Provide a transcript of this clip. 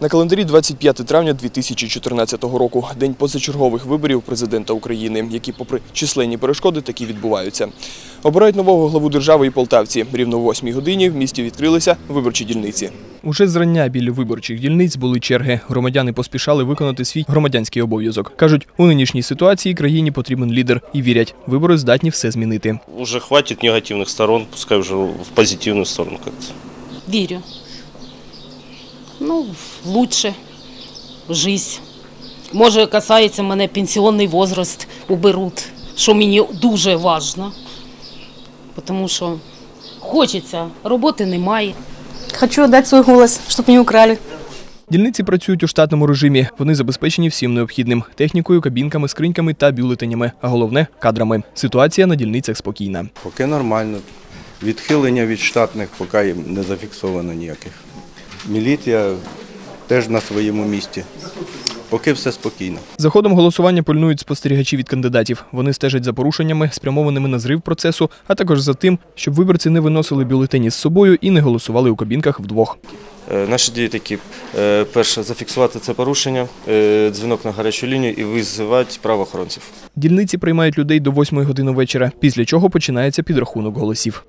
На календарі 25 травня 2014 року, день позачергових виборів президента України, які, попри численні перешкоди, таки відбуваються. Обирають нового главу держави і полтавці. Рівно о 8 годині в місті відкрилися виборчі дільниці. Уже зрання біля виборчих дільниць були черги. Громадяни поспішали виконати свій громадянський обов'язок. кажуть, у нинішній ситуації країні потрібен лідер і вірять, вибори здатні все змінити. Уже хватит негативных сторон, пускай уже в позитивную сторону. Вірю. Ну, лучше жизнь. Може, касається мене пенсіонний возраст уберуть, що мені дуже важливо. Тому що хочеться, роботи немає. Хочу отдать свой голос, чтобы не украли. Дільниці працюють у штатному режимі. Вони забезпечені всім необхідним технікою, кабінками, скриньками та бюлетенями. А головне кадрами. Ситуація на дільницях спокійна. Поки нормально. Відхилення від штатних поки не зафіксовано ніяких. Міліція теж на своєму місці. Поки все спокійно. За ходом голосування пильнують спостерігачі від кандидатів. Вони стежать за порушеннями, спрямованими на зрив процесу, а також за тим, щоб виборці не виносили бюлетені з собою і не голосували у кабінках вдвох. Е, Наші дії такі: Е, перше зафіксувати це порушення, е, дзвінок на гарячу лінію і визивати правоохоронців. Дільниці приймають людей до 8 години вечора, після чого починається підрахунок голосів.